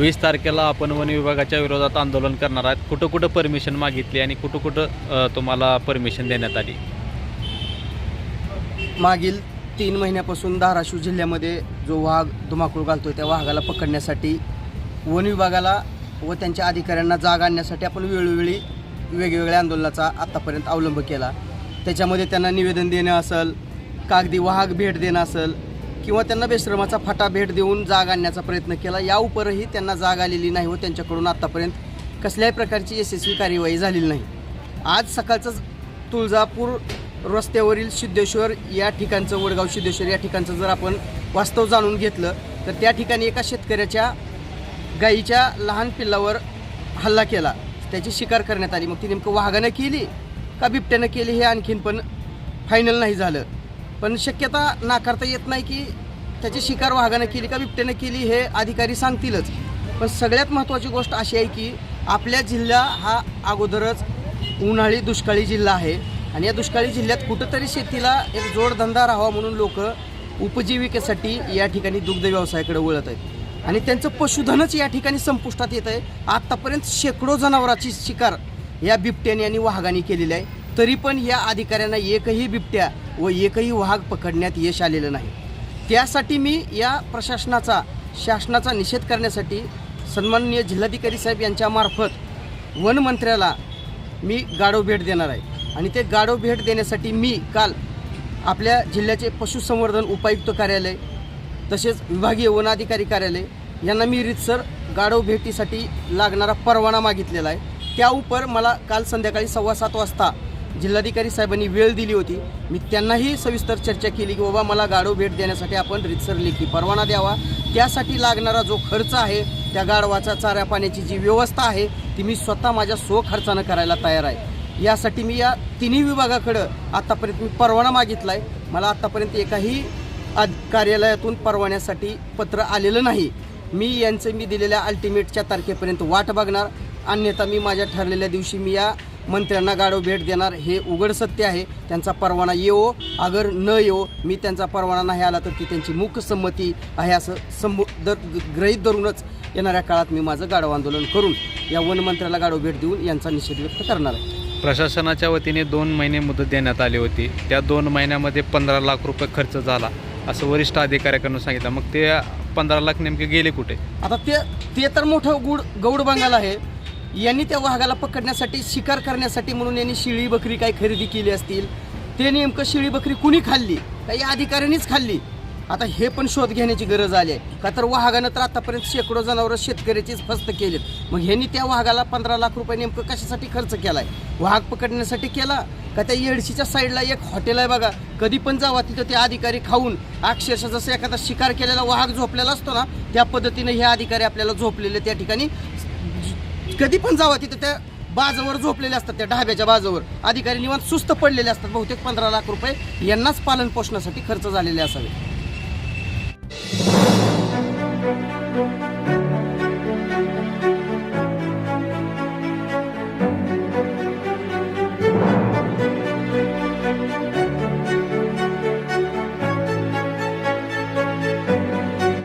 वीस तारखेला आपण वन विभागाच्या विरोधात आंदोलन करणार आहात. कुठं कुठं परमिशन मागितली आणि कुठं कुठं तुम्हाला परमिशन देण्यात आली? मागील तीन महिन्यापासून धाराशिव जिल्ह्यामध्ये जो वाघ धुमाकूळ घालतो त्या वाघाला पकडण्यासाठी वन विभागाला व त्यांच्या अधिकाऱ्यांना जाग आणण्यासाठी आपण वेळोवेळी वेगवेगळ्या आंदोलनाचा आत्तापर्यंत अवलंब केला. त्याच्यामध्ये त्यांना निवेदन देणं असेल कागदी वाहक भेट देणं असेल किंवा त्यांना बेश्रमाचा फाटा भेट देऊन जाग आणण्याचा प्रयत्न केला या उपरही त्यांना जाग आलेली नाही व त्यांच्याकडून आत्तापर्यंत कसल्याही प्रकारची यशस्वी कार्यवाही झालेली नाही. आज सकाळचं तुळजापूर रस्त्यावरील सिद्धेश्वर या ठिकाणचं वडगाव सिद्धेश्वर या ठिकाणचं जर आपण वास्तव जाणून घेतलं तर त्या ठिकाणी एका शेतकऱ्याच्या गाईच्या लहान पिल्लावर हल्ला केला. त्याची शिकार करण्यात आली. मग ती नेमकं वाघानं केली का बिबट्यानं केली हे आणखीन पण फायनल नाही झालं. पण शक्यता नाकारता येत नाही की त्याची शिकार वाघानं केली का बिबट्यानं केली हे अधिकारी सांगतीलच. पण सगळ्यात महत्त्वाची गोष्ट अशी आहे की आपल्या जिल्हा हा अगोदरच उन्हाळी दुष्काळी जिल्हा आहे. आणि या दुष्काळी जिल्ह्यात कुठंतरी शेतीला एक जोडधंदा राहावा म्हणून लोक उपजीविकेसाठी या ठिकाणी दुग्ध व्यवसायाकडे वळत आहेत. आणि त्यांचं पशुधनच या ठिकाणी संपुष्टात येत आहे आत्तापर्यंत शेकडो जनावराची शिकार या बिबट्याने आणि वाघाने केलेली आहे. तरी पण या अधिकाऱ्यांना एकही बिबट्या व एकही वाघ पकडण्यात यश आलेलं नाही. त्यासाठी मी या प्रशासनाचा शासनाचा निषेध करण्यासाठी सन्माननीय जिल्हाधिकारी साहेब यांच्यामार्फत वनमंत्र्याला मी गाढव भेट देणार आहे. आणि ते गाढव भेट देण्यासाठी मी काल आपल्या जिल्ह्याचे पशुसंवर्धन उपायुक्त कार्यालय तसेच विभागीय वनाधिकारी कार्यालय यांना मी रीतसर गाढव भेटीसाठी लागणारा परवाना मागितलेला आहे. त्या उपर मला काल संध्याकाळी सव्वा सात वाजता जिल्हाधिकारी साहेबांनी वेळ दिली होती. मी त्यांनाही सविस्तर चर्चा केली की बाबा मला गाढव भेट देण्यासाठी आपण रितसर लेखी परवाना द्यावा. त्यासाठी लागणारा जो खर्च आहे त्या गाढवाचा चाऱ्या पाण्याची जी व्यवस्था आहे ती मी स्वतः माझ्या स्वखर्चानं करायला तयार आहे. यासाठी मी या तिन्ही विभागाकडं आत्तापर्यंत मी परवाना मागितला आहे मला आत्तापर्यंत एकाही आद कार्यालयातून परवान्यासाठी पत्र आलेलं नाही. मी यांचं मी दिलेल्या अल्टिमेटच्या तारखेपर्यंत वाट बघणार. अन्यथा मी माझ्या ठरलेल्या दिवशी मी या मंत्र्यांना गाढव भेट देणार हे उघड सत्य आहे. त्यांचा परवाना येवो अगर न येवो मी त्यांचा परवाना नाही आला तर ती त्यांची मूकसंमती आहे असं संबो दर ग्रहीत धरूनच येणाऱ्या काळात मी माझं गाढव आंदोलन करून या वनमंत्र्याला गाढव भेट देऊन यांचा निषेध व्यक्त करणार आहे. प्रशासनाच्या वतीने दोन महिने मुदत देण्यात आली होती. त्या दोन महिन्यामध्ये पंधरा लाख रुपये खर्च झाला असं वरिष्ठ अधिकाऱ्याकडून सांगितलं. मग ते पंधरा लाख नेमके गेले कुठे? आता ते ते तर मोठं गुड गौड बंगाल आहे. यांनी त्या वाघाला पकडण्यासाठी शिकार करण्यासाठी म्हणून यांनी शिळी बकरी काही खरेदी केली असतील ते नेमकं शिळी बकरी कुणी खाल्ली? काही अधिकाऱ्यांनीच खाल्ली? आता हे पण शोध घेण्याची गरज आली आहे. का तर वाघानं तर आतापर्यंत शेकडो जनावरं शेतकऱ्याचीच फस्त केलीत. मग ह्यांनी त्या वाघाला पंधरा लाख रुपये नेमकं कशासाठी खर्च केलाय? वाघ पकडण्यासाठी केला? का त्या येडशीच्या साईडला एक हॉटेल आहे बघा कधी पण जावा तिथं ते अधिकारी खाऊन अक्षरशः जसं एखादा शिकार केलेला वाघ झोपलेला असतो ना त्या पद्धतीने हे अधिकारी आपल्याला झोपलेले त्या ठिकाणी कधी पण जावा तिथं त्या बाजावर झोपलेले असतात त्या ढाब्याच्या बाजावर. अधिकारी निवांत सुस्त पडलेले असतात बहुतेक पंधरा लाख रुपये यांनाच पालन पोषणासाठी खर्च झालेले असावे